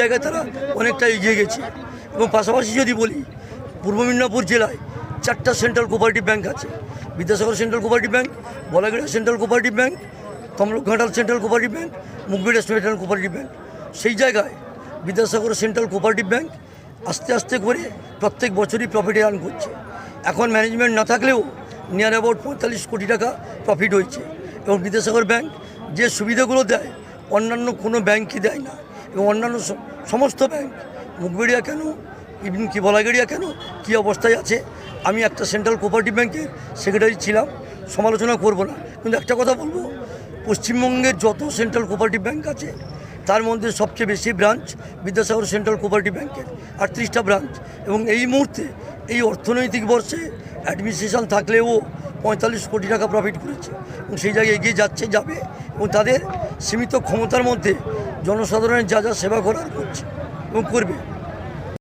জায়গায় তারা অনেকটা এগিয়ে গেছে। এবং পাশাপাশি যদি বলি, পূর্ব মেদিনীপুর জেলায় চারটা সেন্ট্রাল কোপারেটিভ ব্যাংক আছে। Vidyasagar central cooperative bank বলাগড়িয়া central cooperative bank Tamluk Ghatal central cooperative bank মুখবিড়া central cooperative bank. সেই জায়গায় বিদ্যাসাগর সেন্ট্রাল কোপারেটিভ ব্যাংক আস্তে আস্তে করে প্রত্যেক বছরই প্রফিটে আর্ন করছে। এখন ম্যানেজমেন্ট না থাকলেও নিয়ার অ্যাবাউট পঁয়তাল্লিশ কোটি টাকা প্রফিট হয়েছে। এবং বিদ্যাসাগর ব্যাংক যে সুবিধাগুলো দেয়, অন্যান্য কোনো ব্যাংকই দেয় না। এবং অন্যান্য সমস্ত ব্যাংক মুখবেড়িয়া কেন? ইভিন কি বলাগেড়িয়া কেন? কী অবস্থায় আছে? আমি একটা সেন্ট্রাল কোপারেটিভ ব্যাংকের সেক্রেটারি ছিলাম, সমালোচনা করব না। কিন্তু একটা কথা বলব, পশ্চিমবঙ্গের যত সেন্ট্রাল কোপারেটিভ ব্যাংক আছে, তার মধ্যে সবচেয়ে বেশি ব্রাঞ্চ বিদ্যাসাগর সেন্ট্রাল কোপারেটিভ ব্যাংকের, আটত্রিশটা ব্রাঞ্চ। এবং এই মুহূর্তে এই অর্থনৈতিক বর্ষে অ্যাডমিনিস্ট্রেশন থাকলেও পঁয়তাল্লিশ কোটি টাকা প্রফিট করেছে। এবং সেই জায়গায় এগিয়ে যাচ্ছে, যাবে এবং তাদের সীমিত ক্ষমতার মধ্যে জনসাধারণের যা যা সেবা করার করছে এবং করবে।